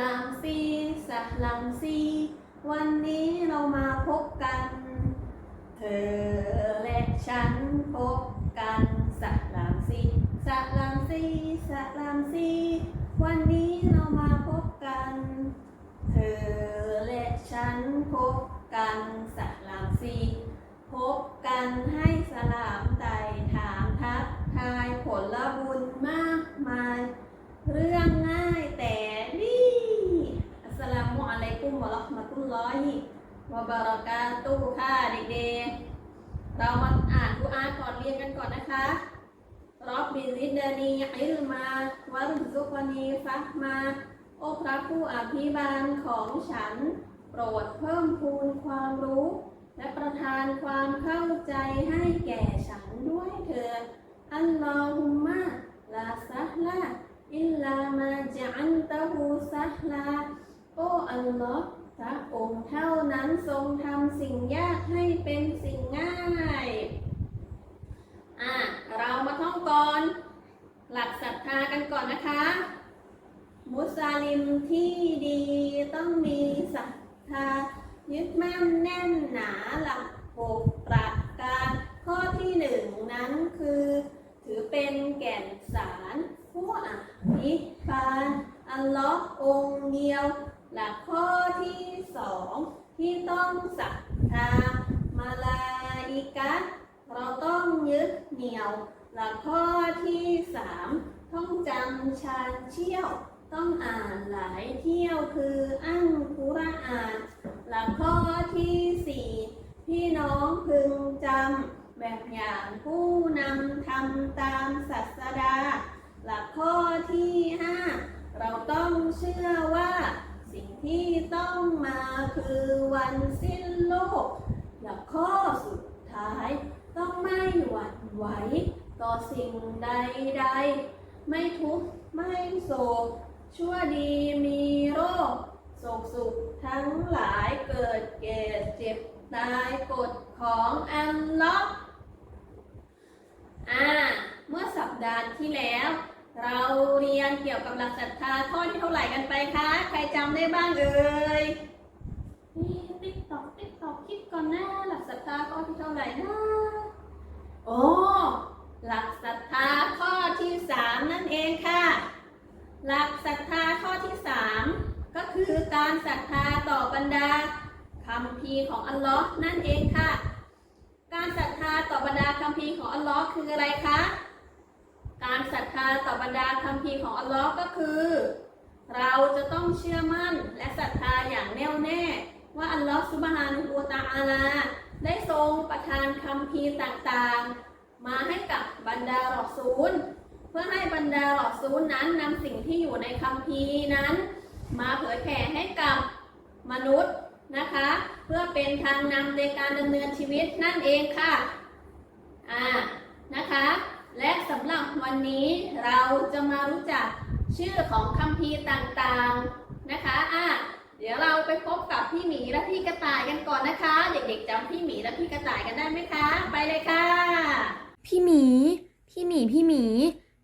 ลามซีสลามซีวันนี้เรามาพบกัน เธอและฉันพบกันสลามซีสลามซีสลามซีวันนี้เรามาพบกัน เธอและฉันพบกันสลามซีพบกันให้สลามไตถามทักทายผลบุญมากมาย เรื่องง่ายแต่นี่อัสสลา มุอะลัยกุมวะราะห์มะตุลลอฮิวะบะเรากาตุฮ์ค่ะเด็กๆ เรามาอ่านกุรอานก่อนเรียนกันก่อนนะคะรอบบิลิดานีอิลมาวะรุซุกวานีฟะมาโอ้พระผู้อภิบาลของฉัน โปรดเพิ่มพูนความรู้ และประทานความเข้าใจให้แก่ฉันด้วยเถิด อัลลอฮุมมะลาซัฮลาอิลลามาจัอันตะฮูซัฮลา โอ้อัลลอฮ์พระองค์เท่านั้นทรงทำสิ่งยากให้เป็นสิ่งง่ายอะเรามาท่องก่อน หลักศรัทธากันก่อนนะคะ มุสลิมที่ดีต้องมีศรัทธายึดมั่นแน่นหนาหลักหกประการข้อที่หนึ่งนั้นคือ ถือเป็นแก่นสารผู้อภิบาลอัลลอฮ์องเดียว หลักข้อที่สอง ที่ต้องศรัทธามาลาอิกะเราต้องยึดเหนี่ยวหลักข้อที่สามต้องจำชาญเชี่ยว ต้องอ่านหลายเที่ยวคืออั้งกุรอานหลักข้อที่สี่พี่น้องพึงจำแบบอย่างผู้นำทำตามศาสดา หลักข้อที่ห้าเราต้องเชื่อ ต้องมาคือวันสิ้นโลกหลักข้อสุดท้ายต้องไม่หวั่นไหวต่อสิ่งใดๆ ไม่ทุกข์ไม่โศก ชั่วดีมีโรคโศกสุขทั้งหลายเกิดแก่เจ็บตายกฎของอัลลอฮ์อ่า เมื่อสัปดาห์ที่แล้ว เราเรียนเกี่ยวกับหลักศรัทธาข้อที่เท่าไหร่กันไปคะ ใครจำได้บ้างเอ่ยนี่ติ๊กตอกติ๊กตอกคิดก่อนนะหลักศรัทธาข้อที่เท่าไหร่นะโอ้หลักศรัทธาข้อที่สามนั่นเองค่ะ หลักศรัทธาข้อที่สามก็คือการศรัทธาต่อบรรดาคำพีร์ของอัลลอฮ์นั่นเองค่ะ การศรัทธาต่อบรรดาคำพีร์ของอัลลอฮ์คืออะไรคะ การศรัทธาต่อบรรดาคำพีของอัลลอฮ์ก็คือ เราจะต้องเชื่อมั่นและศรัทธาอย่างแน่วแน่ ว่าอัลลอฮ์ซุบฮานะฮูวตะอาลา ได้ทรงประทานคำพีต่างๆ มาให้กับบรรดารอกซูล เพื่อให้บรรดารอกซูลนั้นนำสิ่งที่อยู่ในคัมภีนั้น มาเผยแผ่ให้กับมนุษย์นะคะ เพื่อเป็นทางนำในการดำเนินชีวิตนั่นเองค่ะอ่านะคะ และสำหรับวันนี้เราจะมารู้จักชื่อของคัมภีร์ต่างๆนะคะอะเดี๋ยวเราไปพบกับพี่หมีและพี่กระต่ายกันก่อนนะคะ เด็กๆจำพี่หมีและพี่กระต่ายกันได้ไหมคะ ไปเลยค่ะ พี่หมี พี่หมีพี่หมี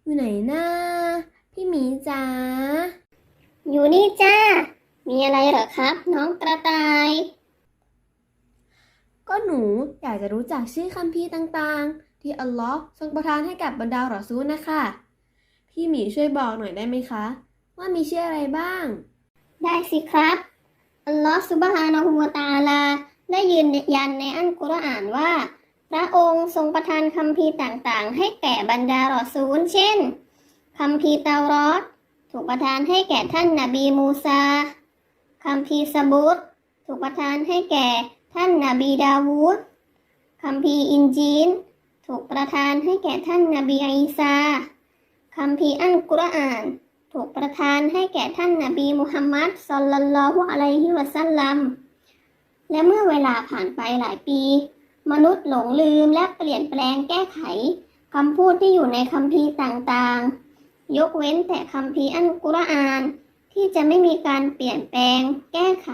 อยู่ไหนนะพี่หมีจ๋าอยู่นี่จ้ามีอะไรเหรอครับ น้องกระต่าย ก็หนูอยากจะรู้จักชื่อคัมภีร์ต่างๆ ที่อัลลอฮ์ทรงประทานให้กับบรรดารอซูลนะคะ พี่หมีช่วยบอกหน่อยได้ไหมคะ ว่ามีชื่ออะไรบ้าง ได้สิครับอัลลอฮฺซุบฮานะฮูวะตาลา ได้ยืนยันในอันกุรอานว่า พระองค์ทรงประทานคัมภีร์ต่างๆ ให้แก่บรรดารอซูล เช่นคัมภีร์เตารอดถูกประทานให้แก่ท่านนบีมูซาคัมภีร์สบุตถูกประทานให้แก่ท่านนบีดาวูดคัมภีร์อินจีน ถูกประทานให้แก่ท่านนบีอีสาคัมภีร์อันกุรอาน ถูกประทานให้แก่ท่านนบีมุฮัมมัดศ็อลลัลลอฮุอะลัยฮิวะซัลลัม และเมื่อเวลาผ่านไปหลายปี มนุษย์หลงลืมและเปลี่ยนแปลงแก้ไขคำพูดที่อยู่ในคัมภีร์ต่างๆ ยกเว้นแต่คัมภีร์อันกุรอาน ที่จะไม่มีการเปลี่ยนแปลง แก้ไข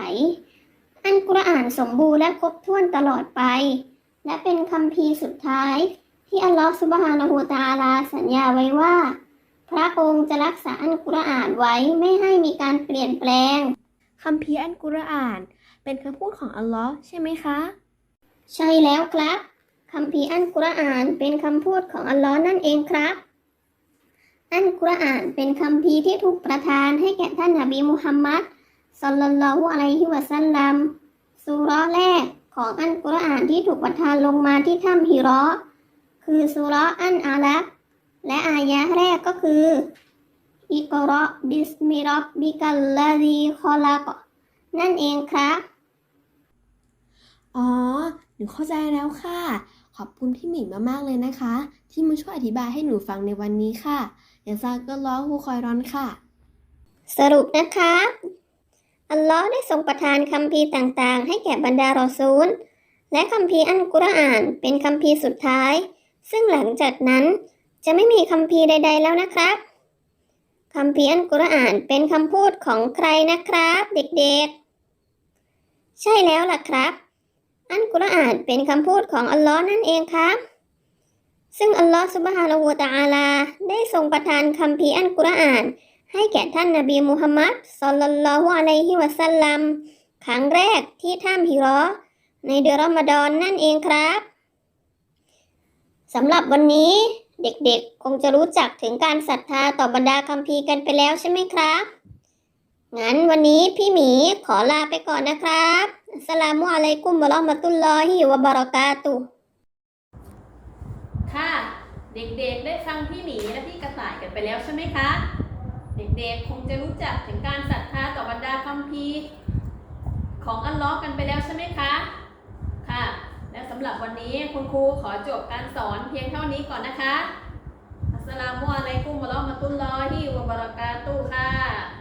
อันกุรอานสมบูรณ์และครบถ้วนตลอดไป และเป็นคัมภีร์สุดท้ายที่อัลลอฮฺซุบฮานะฮูวะตะอาลาสัญญาไว้ว่า พระองค์จะรักษาอันกุรอานไว้ไม่ให้มีการเปลี่ยนแปลงคัมภีร์อันกุรอาน เป็นคำพูดของอัลลอฮ์ใช่ไหมคะ ใช่แล้วครับคำพีร์อันกุรอานเป็นคำพูดของอัลลอฮ์นั่นเองครับ อันกุรอานเป็นคำพีร์ที่ถูกประทานให้แก่ท่านนบีมุฮัมมัดศ็อลลัลลอฮุอะลัยฮิวะซัลลัมสุเราะห์แรก ของอันกุรอานที่ถูกประทานลงมาที่ถ้ำฮิเราะห์คือสุเราะห์อันอาลักและอายะห์แรกก็คือ อิกเราะห์บิสมิร็อบบิกัลลาดีคอลักนั่นเองครับ อ๋อ หนูเข้าใจแล้วค่ะ ขอบคุณพี่หมิงมากๆเลยนะคะ ที่มาช่วยอธิบายให้หนูฟังในวันนี้ค่ะ อย่างซาก็ร้องฮูคอยร้อนค่ะ สรุปนะครับ อัลลอฮ์ได้ทรงประทานคัมภีร์ต่างๆ ให้แก่บรรดารอซูล และคัมภีร์อันกุรอานเป็นคัมภีร์สุดท้าย ซึ่งหลังจากนั้นจะไม่มีคัมภีร์ใด ๆ แล้วนะครับคัมภีร์อันกุรอานเป็นคำพูดของใครนะครับ เด็กๆ ใช่แล้วล่ะครับ อันกุรอานเป็นคำพูดของอัลลอฮ์นั่นเองครับ ซึ่งอัลลอฮ์ซุบฮานะฮูวตะอาลาได้ทรงประทานคัมภีร์อันกุรอาน ให้แก่ท่านนบีมุฮัมมัดศ็อลลัลลอฮุอะลัยฮิวะซัลลัมครั้งแรกที่ถ้ำฮิราะห์ในเดือนรอมฎอนนั่นเองครับสำหรับวันนี้เด็กๆ คงจะรู้จักถึงการศรัทธาต่อบรรดาคัมภีร์กันไปแล้วใช่ไหมครับ งั้นวันนี้พี่หมีขอลาไปก่อนนะครับอัสลามุอะลัยกุมวะเราะห์มะตุลลอฮิวะบะเรากาตุ ค่ะ เด็กๆ ได้ฟังพี่หมีและพี่กระต่ายกันไปแล้วใช่ไหมคะ เด็กๆ คงจะรู้จักถึงการศรัทธาต่อบรรดาคัมภีร์ของอัลลอฮ์กันไปแล้วใช่ไหมคะ ค่ะ และสำหรับวันนี้คุณครูขอจบการสอนเพียงเท่านี้ก่อนนะคะ อัสสลามุอะลัยกุมวะเราะห์มะตุลลอฮิวะบะเราะกาตุฮ์ค่ะ